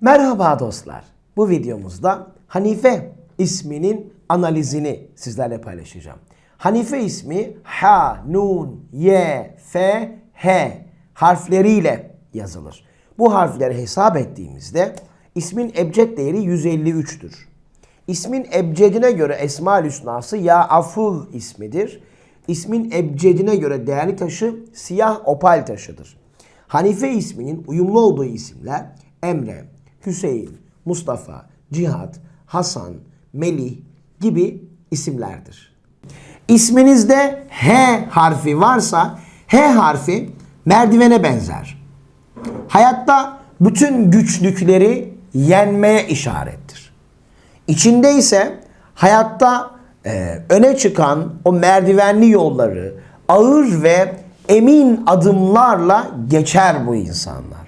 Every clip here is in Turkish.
Merhaba dostlar. Bu videomuzda Hanife isminin analizini sizlerle paylaşacağım. Hanife ismi H, Nun, Y, F, H harfleriyle yazılır. Bu harfleri hesap ettiğimizde ismin ebced değeri 153'tür. İsmin ebcedine göre Esma-ül Hüsna'sı Ya Aful ismidir. İsmin ebcedine göre değerli taşı siyah opal taşıdır. Hanife isminin uyumlu olduğu isimler Emre, Hüseyin, Mustafa, Cihat, Hasan, Melih gibi isimlerdir. İsminizde H harfi varsa H harfi merdivene benzer. Hayatta bütün güçlükleri yenmeye işarettir. İçinde ise hayatta e, öne çıkan o merdivenli yolları ağır ve emin adımlarla geçer bu insanlar.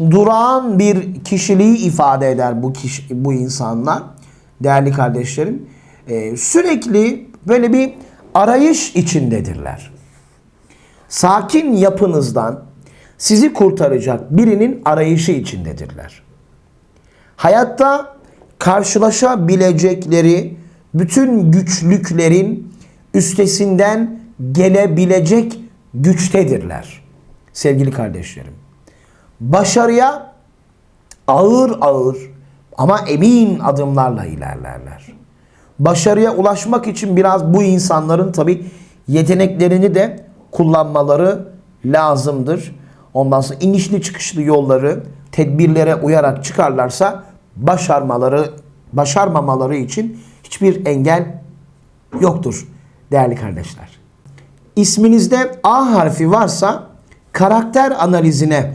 durağan bir kişiliği ifade eder bu kişi, bu insanlar değerli kardeşlerim. Ee, sürekli böyle bir arayış içindedirler. Sakin yapınızdan sizi kurtaracak birinin arayışı içindedirler. Hayatta karşılaşabilecekleri bütün güçlüklerin üstesinden gelebilecek güçtedirler. Sevgili kardeşlerim. Başarıya ağır ağır ama emin adımlarla ilerlerler. Başarıya ulaşmak için biraz bu insanların tabi yeteneklerini de kullanmaları lazımdır. Ondan sonra inişli çıkışlı yolları tedbirlere uyarak çıkarlarsa başarmaları başarmamaları için hiçbir engel yoktur değerli kardeşler. İsminizde A harfi varsa karakter analizine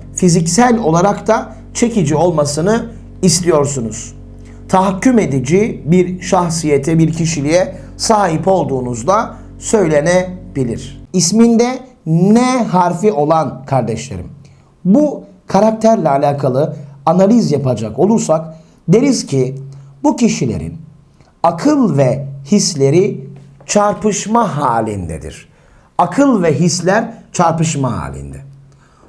fiziksel olarak da çekici olmasını istiyorsunuz. Tahakküm edici bir şahsiyete, bir kişiliğe sahip olduğunuzda söylenebilir. İsminde N harfi olan kardeşlerim. Bu karakterle alakalı analiz yapacak olursak deriz ki bu kişilerin akıl ve hisleri çarpışma halindedir. Akıl ve hisler çarpışma halinde.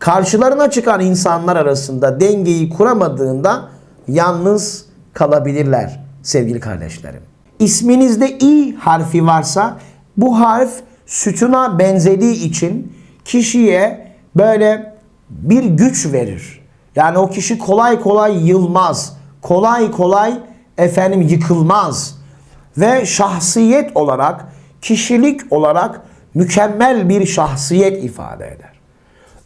Karşılarına çıkan insanlar arasında dengeyi kuramadığında yalnız kalabilirler sevgili kardeşlerim. İsminizde i harfi varsa bu harf sütuna benzediği için kişiye böyle bir güç verir. Yani o kişi kolay kolay yılmaz. Kolay kolay efendim yıkılmaz. Ve şahsiyet olarak, kişilik olarak mükemmel bir şahsiyet ifade eder.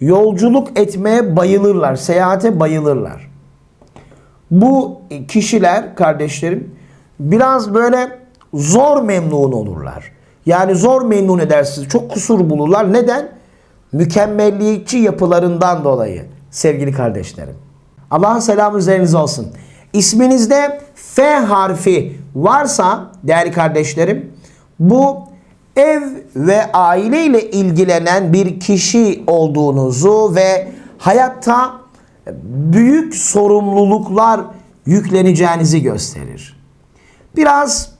Yolculuk etmeye bayılırlar. Seyahate bayılırlar. Bu kişiler kardeşlerim biraz böyle zor memnun olurlar. Yani zor memnun edersiniz. Çok kusur bulurlar. Neden? Mükemmelliyetçi yapılarından dolayı sevgili kardeşlerim. Allah'ın selamı üzerinize olsun. İsminizde F harfi varsa değerli kardeşlerim bu ev ve aile ile ilgilenen bir kişi olduğunuzu ve hayatta büyük sorumluluklar yükleneceğinizi gösterir. Biraz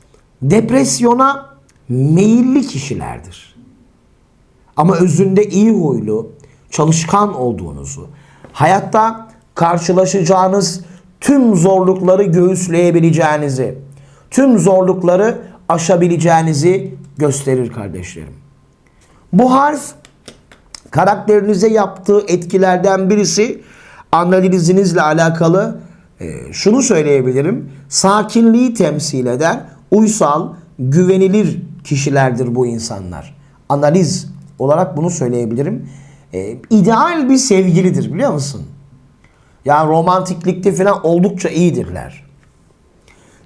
depresyona meyilli kişilerdir. Ama özünde iyi huylu, çalışkan olduğunuzu, hayatta karşılaşacağınız tüm zorlukları göğüsleyebileceğinizi, tüm zorlukları aşabileceğinizi gösterir kardeşlerim. Bu harf karakterinize yaptığı etkilerden birisi analizinizle alakalı e, şunu söyleyebilirim. Sakinliği temsil eder. Uysal, güvenilir kişilerdir bu insanlar. Analiz olarak bunu söyleyebilirim. E, ideal bir sevgilidir biliyor musun? Yani romantiklikte falan oldukça iyidirler.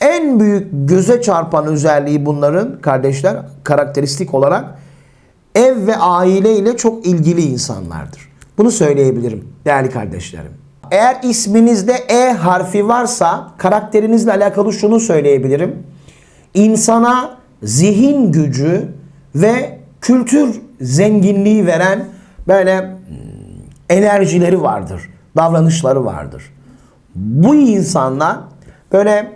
en büyük göze çarpan özelliği bunların kardeşler karakteristik olarak ev ve aile ile çok ilgili insanlardır. Bunu söyleyebilirim değerli kardeşlerim. Eğer isminizde E harfi varsa karakterinizle alakalı şunu söyleyebilirim. İnsana zihin gücü ve kültür zenginliği veren böyle hmm, enerjileri vardır, davranışları vardır. Bu insanlar böyle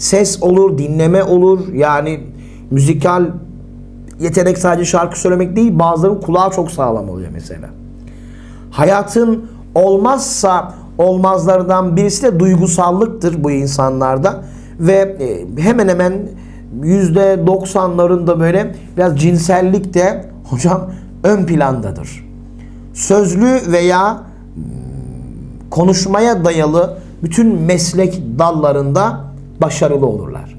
ses olur, dinleme olur. Yani müzikal yetenek sadece şarkı söylemek değil, bazılarının kulağı çok sağlam oluyor mesela. Hayatın olmazsa olmazlardan birisi de duygusallıktır bu insanlarda ve e, hemen hemen yüzde 90'larında böyle biraz cinsellik de hocam ön plandadır. Sözlü veya mm, konuşmaya dayalı bütün meslek dallarında başarılı olurlar.